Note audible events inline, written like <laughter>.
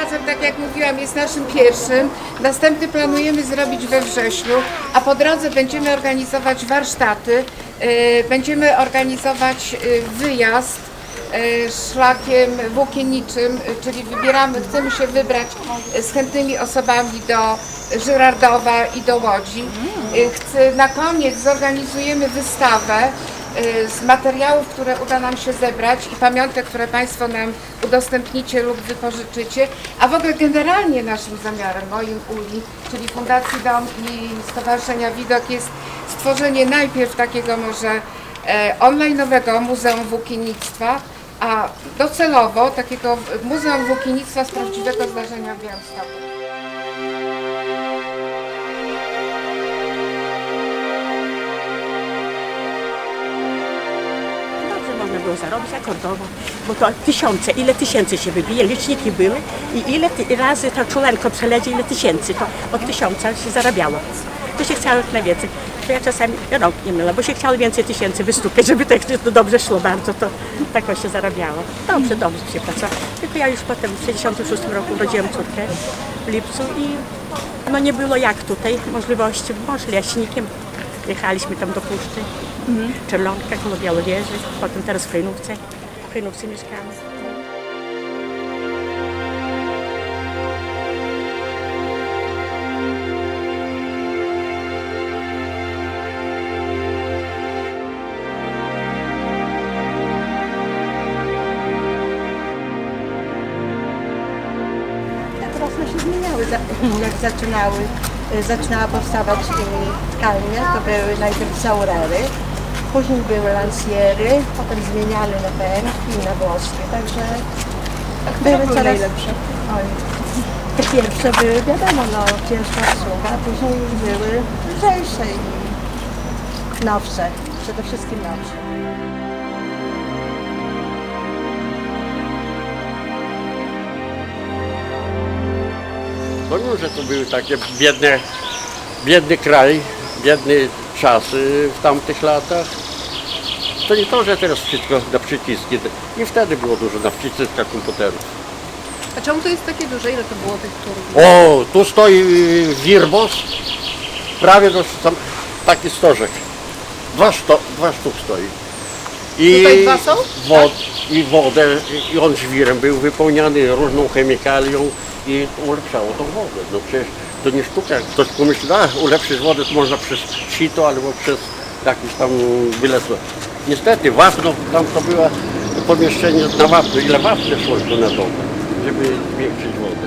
Spacer, tak jak mówiłam, jest naszym pierwszym. Następny planujemy zrobić we wrześniu, a po drodze będziemy organizować warsztaty, e, będziemy organizować e, wyjazd e, szlakiem włókienniczym, czyli wybieramy, chcemy się wybrać z chętnymi osobami do Żyrardowa i do Łodzi. Chcę, na koniec zorganizujemy wystawę z materiałów, które uda nam się zebrać i pamiątek, które Państwo nam udostępnicie lub wypożyczycie. A w ogóle generalnie naszym zamiarem, moim Uli, czyli Fundacji Dom i Stowarzyszenia Widok jest stworzenie najpierw takiego może e, online'owego Muzeum Włókiennictwa, a docelowo takiego Muzeum Włókiennictwa z prawdziwego zdarzenia w Białymstoku. Było zarobić akordowo, bo to tysiące, ile tysięcy się wybije, liczniki były i ile ty, razy to czulenko przeledzie, ile tysięcy, to od tysiąca się zarabiało. To się chciało jak najwięcej. To ja czasami rąk nie myła, bo się chciało więcej tysięcy wystukać, żeby tak to dobrze szło bardzo, to tak się zarabiało. Dobrze, dobrze się pracowało. Tylko ja już potem w 66 roku urodziłam córkę w lipcu i no nie było jak tutaj możliwości, może leśnikiem. Jechaliśmy tam do puszczy. Czerlonka, koło Białowieży, potem teraz w Hejnówce. W Hejnówce mieszkamy. One się zmieniały. <clears throat> Jak zaczynały, y, zaczynała powstawać y, tkalnie, to były najpierw zaurery, później były lansjery, potem zmieniane na pęki i na włoskie, także były coraz... najlepsze? Oj, te pierwsze były, wiadomo, no, ciężka obsługa, a później już były lżejsze i nowsze, przede wszystkim nowsze. Powiem, że to były takie biedne, biedny kraj, biedne czasy w tamtych latach. To nie to, że teraz wszystko na przyciski. I wtedy było dużo na przyciskach komputerów. A czemu to jest takie duże? Ile to było tych tur? O, tu stoi y, Wirbos, prawie do sam, taki stożek. Dwa, sto, dwa sztuk stoi. I Tutaj dwa są? Wod, I wodę, i on żwirem był wypełniany różną chemikalią i ulepszało tą wodę. No przecież to nie sztuka. Ktoś pomyśli, a ulepszyć wodę to można przez sito albo przez jakieś tam byle co. Niestety wapno, tam to było pomieszczenie na wapno. Ile wapna szło na dole, żeby zwiększyć wodę.